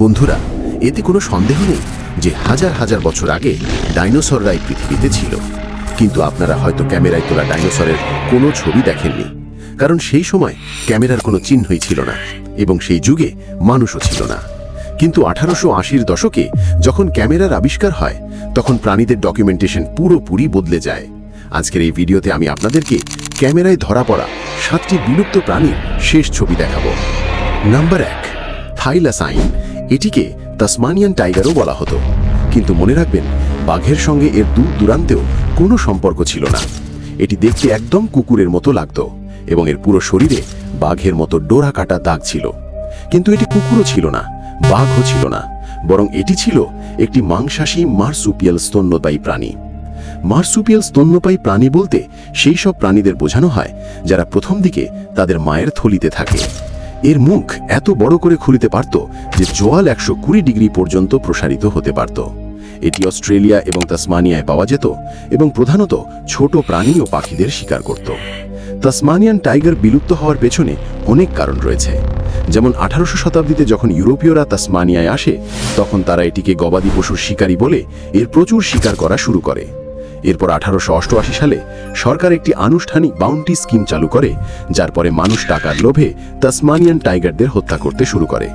বন্ধুরা, এতে কোনো সন্দেহ নেই যে হাজার হাজার বছর আগে ডাইনোসররাই পৃথিবীতে ছিল। কিন্তু আপনারা হয়তো ক্যামেরায় তোলা ডাইনোসরের কোনো ছবি দেখেননি, কারণ সেই সময় ক্যামেরার কোনো চিহ্নই ছিল না এবং সেই যুগে মানুষও ছিল না। কিন্তু আঠারোশো আশির দশকে যখন ক্যামেরার আবিষ্কার হয়, তখন প্রাণীদের ডকুমেন্টেশন পুরোপুরি বদলে যায়। আজকের এই ভিডিওতে আমি আপনাদেরকে ক্যামেরায় ধরা পড়া সাতটি বিলুপ্ত প্রাণীর শেষ ছবি দেখাবো। নাম্বার এক, থাইলাসাইন এটিকে তাসমানিয়ান টাইগারও বলা হতো। কিন্তু মনে রাখবেন, বাঘের সঙ্গে এর দূর দূরান্তেও কোনো সম্পর্ক ছিল না। এটি দেখতে একদম কুকুরের মতো লাগতো এবং এর পুরো শরীরে বাঘের মতো ডোরা কাটা দাগ ছিল। কিন্তু এটি কুকুরও ছিল না, বাঘও ছিল না, বরং এটি ছিল একটি মাংসাশী মার্সুপিয়াল স্তন্যপায়ী প্রাণী। মার্সুপিয়াল স্তন্যপায়ী প্রাণী বলতে সেই সব প্রাণীদের বোঝানো হয় যারা প্রথম দিকে তাদের মায়ের থলিতে থাকে। এর মুখ এত বড় করে খুলিতে পারত যে জোয়াল একশো কুড়ি ডিগ্রি পর্যন্ত প্রসারিত হতে পারত। এটি অস্ট্রেলিয়া এবং তাসমানিয়ায় পাওয়া যেত এবং প্রধানত ছোট প্রাণী ও পাখিদের শিকার করত। তাসমানিয়ান টাইগার বিলুপ্ত হওয়ার পেছনে অনেক কারণ রয়েছে। যেমন আঠারোশো শতাব্দীতে যখন ইউরোপীয়রা তাসমানিয়ায় আসে, তখন তারা এটিকে গবাদি পশুর শিকারী বলে এর প্রচুর শিকার করা শুরু করে। এরপর আঠারোশো অষ্টআশি সালে সরকার একটি আনুষ্ঠানিক বাউন্টি স্কিম চালু করে, যার পরে মানুষ টাকার লোভে তাসমানিয়ান টাইগারদের হত্যা করতে শুরু করে।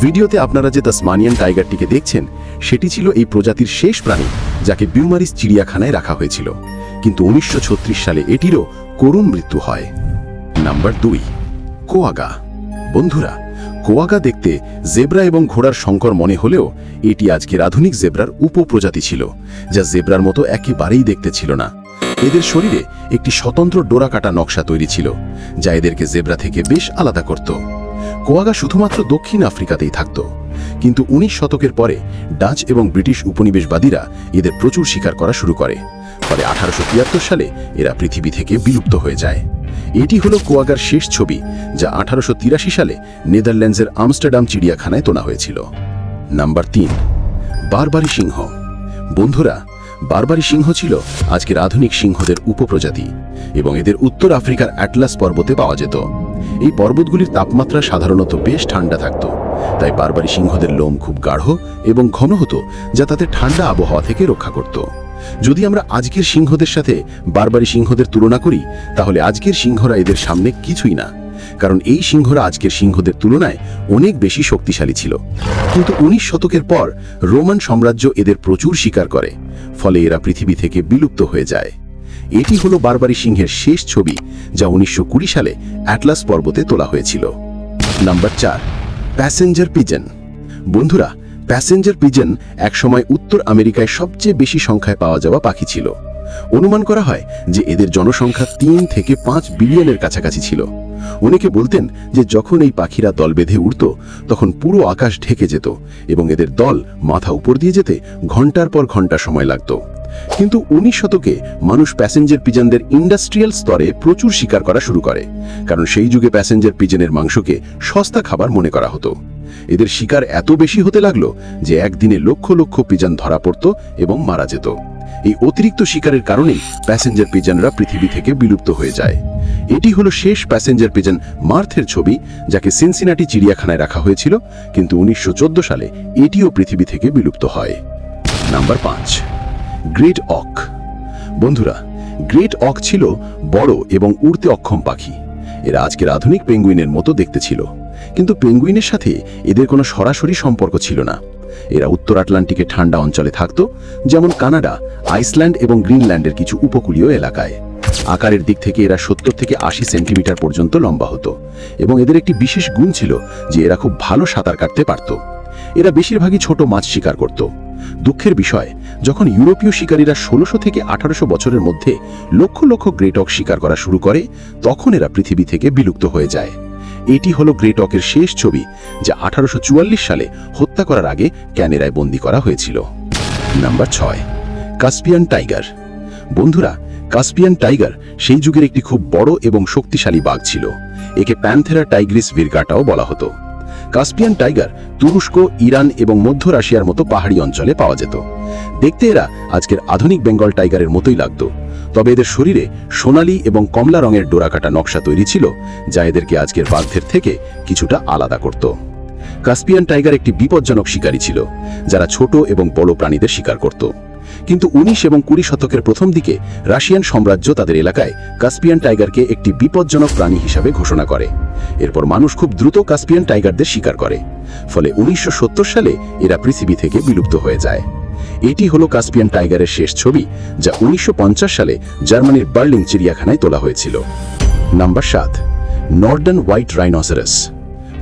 ভিডিওতে আপনারা যে তাসমানিয়ান টাইগারটিকে দেখছেন, সেটি ছিল এই প্রজাতির শেষ প্রাণী যাকে বিউমারিস চিড়িয়াখানায় রাখা হয়েছিল। কিন্তু উনিশশো ছত্রিশ সালে এটিরও করুণ মৃত্যু হয়। নাম্বার দুই, কোয়াগা। বন্ধুরা কোয়াগা দেখতে জেব্রা এবং ঘোড়ার সংকর মনে হলেও এটি আজকের আধুনিক জেব্রার উপপ্রজাতি ছিল, যা জেব্রার মতো একেবারেই দেখতে ছিল না। এদের শরীরে একটি স্বতন্ত্র ডোরা কাটা নকশা তৈরি ছিল, যা এদেরকে জেব্রা থেকে বেশ আলাদা করত। কোয়াগা শুধুমাত্র দক্ষিণ আফ্রিকাতেই থাকত, কিন্তু উনিশ শতকের পরে ডাচ এবং ব্রিটিশ উপনিবেশবাদীরা এদের প্রচুর শিকার করা শুরু করে। ফলে আঠারোশো সালে এরা পৃথিবী থেকে বিলুপ্ত হয়ে যায়। এটি হলো কোয়াগার শেষ ছবি, যা আঠারোশো তিরাশি সালে নেদারল্যান্ডসের আমস্টারডাম চিড়িয়াখানায় তোলা হয়েছিল। নাম্বার তিন, বারবারি সিংহ। বন্ধুরা, বারবারি সিংহ ছিল আজকের আধুনিক সিংহদের উপপ্রজাতি এবং এদের উত্তর আফ্রিকার অ্যাটলাস পর্বতে পাওয়া যেত। এই পর্বতগুলির তাপমাত্রা সাধারণত বেশ ঠান্ডা থাকত, তাই বারবারি সিংহদের লোম খুব গাঢ় এবং ঘন হতো, যা তাদের ঠান্ডা আবহাওয়া থেকে রক্ষা করত। যদি আমরা আজকের সিংহদের সাথে বারবারি সিংহদের তুলনা করি, তাহলে আজকের সিংহরা এদের সামনে কিছুই না। কারণ এই সিংহরা আজকের সিংহদের তুলনায় অনেক বেশি শক্তিশালী ছিল। কিন্তু উনিশ শতকের পর রোমান সাম্রাজ্য এদের প্রচুর শিকার করে, ফলে এরা পৃথিবী থেকে বিলুপ্ত হয়ে যায়। এটি হলো বারবারি সিংহের শেষ ছবি, যা উনিশশো কুড়ি সালে অ্যাটলাস পর্বতে তোলা হয়েছিল। নাম্বার চার, প্যাসেঞ্জার পিজন। বন্ধুরা প্যাসেঞ্জার পিজন একসময় উত্তর আমেরিকায় সবচেয়ে বেশি সংখ্যায় পাওয়া যাওয়া পাখি ছিল। অনুমান করা হয় যে এদের জনসংখ্যা তিন থেকে পাঁচ বিলিয়নের কাছাকাছি ছিল। অনেকে বলতেন যে যখন এই পাখিরা দল বেঁধে উড়ত, তখন পুরো আকাশ ঢেকে যেত এবং এদের দল মাথা উপর দিয়ে যেতে ঘণ্টার পর ঘণ্টা সময় লাগত। কিন্তু উনিশ শতকে মানুষ প্যাসেঞ্জার পিজনদের ইন্ডাস্ট্রিয়াল স্তরে প্রচুর শিকার করা শুরু করে, কারণ সেই যুগে প্যাসেঞ্জার পিজনের মাংসকে সস্তা খাবার মনে করা হতো। এদের শিকার এত বেশি হতে লাগল যে একদিনে লক্ষ লক্ষ পিজন ধরা পড়ত এবং মারা যেত। এই অতিরিক্ত শিকারের কারণেই প্যাসেঞ্জার পিজনরা পৃথিবী থেকে বিলুপ্ত হয়ে যায়। এটি হলো শেষ প্যাসেঞ্জার পিজন মার্থের ছবি, যাকে সিনসিনাটি চিড়িয়াখানায় রাখা হয়েছিল, কিন্তু উনিশশো চোদ্দ সালে এটিও পৃথিবী থেকে বিলুপ্ত হয়। নাম্বার পাঁচ, গ্রেট অক। বন্ধুরা, গ্রেট অক ছিল বড় এবং উড়তে অক্ষম পাখি। এরা আজকের আধুনিক পেঙ্গুইনের মতো দেখতে ছিল। কিন্তু পেঙ্গুইনের সাথে এদের কোনো সরাসরি সম্পর্ক ছিল না। এরা উত্তর আটলান্টিকে ঠান্ডা অঞ্চলে থাকত, যেমন কানাডা, আইসল্যান্ড এবং গ্রিনল্যান্ডের কিছু উপকূলীয় এলাকায়। আকারের দিক থেকে এরা সত্তর থেকে আশি সেন্টিমিটার পর্যন্ত লম্বা হতো, এবং এদের একটি বিশেষ গুণ ছিল যে এরা খুব ভালো সাঁতার কাটতে পারত। এরা বেশিরভাগই ছোট মাছ শিকার করত। দুঃখের বিষয়, যখন ইউরোপীয় শিকারীরা ষোলোশো থেকে আঠারোশো বছরের মধ্যে লক্ষ লক্ষ গ্রেটক শিকার করা শুরু করে, তখন এরা পৃথিবী থেকে বিলুপ্ত হয়ে যায়। এটি হলো গ্রেটকের শেষ ছবি, যা আঠারোশো চুয়াল্লিশ সালে হত্যা করার আগে ক্যানেরায় বন্দী করা হয়েছিল। নাম্বার ছয়, কাস্পিয়ান টাইগার। বন্ধুরা, কাস্পিয়ান টাইগার সেই যুগের একটি খুব বড় এবং শক্তিশালী বাঘ ছিল। একে প্যান্থেরা টাইগ্রিস ভিরগাটাও বলা হতো। কাস্পিয়ান টাইগার তুরস্ক, ইরান এবং মধ্য রাশিয়ার মতো পাহাড়ি অঞ্চলে পাওয়া যেত। দেখতে এরা আজকের আধুনিক বেঙ্গল টাইগারের মতোই লাগত। তবে এদের শরীরে সোনালী এবং কমলা রঙের ডোরাকাটা নকশা তৈরি ছিল, যা এদেরকে আজকের বাঘদের থেকে কিছুটা আলাদা করত। কাস্পিয়ান টাইগার একটি বিপজ্জনক শিকারী ছিল, যারা ছোট এবং বড় প্রাণীদের শিকার করত। কিন্তু উনিশ এবং কুড়ি শতকের প্রথম দিকে রাশিয়ান সাম্রাজ্য তাদের এলাকায় কাস্পিয়ান টাইগারকে একটি বিপজ্জনক প্রাণী হিসাবে ঘোষণা করে। এরপর মানুষ খুব দ্রুত কাস্পিয়ান টাইগারদের শিকার করে, ফলে উনিশশো সত্তর সালে এরা পৃথিবী থেকে বিলুপ্ত হয়ে যায়। এটি হলো কাস্পিয়ান টাইগারের শেষ ছবি, যা উনিশশো পঞ্চাশ সালে জার্মানির বার্লিং চিড়িয়াখানায় তোলা হয়েছিল। নাম্বার সাত নর্ডার্ন হোয়াইট রাইনোসেরাস।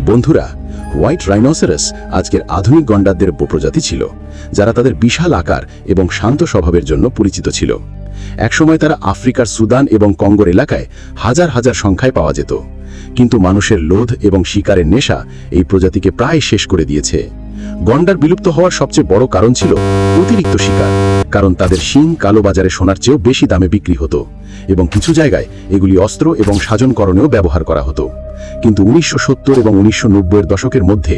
বন্ধুরা, হোয়াইট রাইনোসেরাস আজকের আধুনিক গন্ডারদের উপপ্রজাতি ছিল, যারা তাদের বিশাল আকার এবং শান্ত স্বভাবের জন্য পরিচিত ছিল। একসময় তারা আফ্রিকার সুদান এবং কঙ্গোর এলাকায় হাজার হাজার সংখ্যায় পাওয়া যেত। কিন্তু মানুষের লোধ এবং শিকারের নেশা এই প্রজাতিকে প্রায় শেষ করে দিয়েছে। গন্ডার বিলুপ্ত হওয়ার সবচেয়ে বড় কারণ ছিল অতিরিক্ত শিকার, কারণ তাদের শিং কালো বাজারে সোনার চেয়েও বেশি দামে বিক্রি হতো এবং কিছু জায়গায় এগুলি অস্ত্র এবং সাজনকরণেও ব্যবহার করা হতো। কিন্তু উনিশশো সত্তর এবং উনিশশো নব্বইয়ের দশকের মধ্যে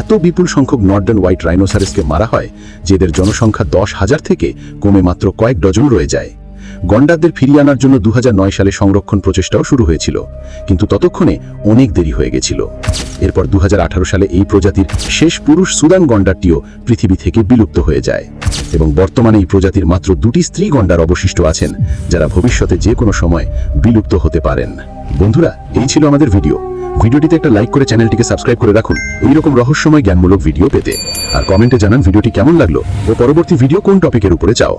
এত বিপুল সংখ্যক নর্ডার্ন হোয়াইট রাইনোসারেসকে মারা হয়, যেদের জনসংখ্যা দশ হাজার থেকে কমে মাত্র কয়েক ডজন রয়ে যায়। গন্ডারদের ফিরিয়ে আনার জন্য দু হাজার নয় সালে সংরক্ষণ প্রচেষ্টাও শুরু হয়েছিল, কিন্তু ততক্ষণে অনেক দেরি হয়ে গেছিল। এরপর দু হাজার আঠারো সালে এই প্রজাতির শেষ পুরুষ সুদান গন্ডারটিও পৃথিবী থেকে বিলুপ্ত হয়ে যায় এবং বর্তমানে এই প্রজাতির মাত্র দুটি স্ত্রী গন্ডার অবশিষ্ট আছেন, যারা ভবিষ্যতে যে কোনো সময় বিলুপ্ত হতে পারেন। বন্ধুরা, এই ছিল আমাদের ভিডিও। ভিডিওটিতে একটা লাইক করে চ্যানেলটিকে সাবস্ক্রাইব করে রাখুন। এইরকম রহস্যময় জ্ঞানমূলক ভিডিও পেতে। আর কমেন্টে জানান ভিডিওটি কেমন লাগল ও পরবর্তী ভিডিও কোন টপিকের উপরে চাও।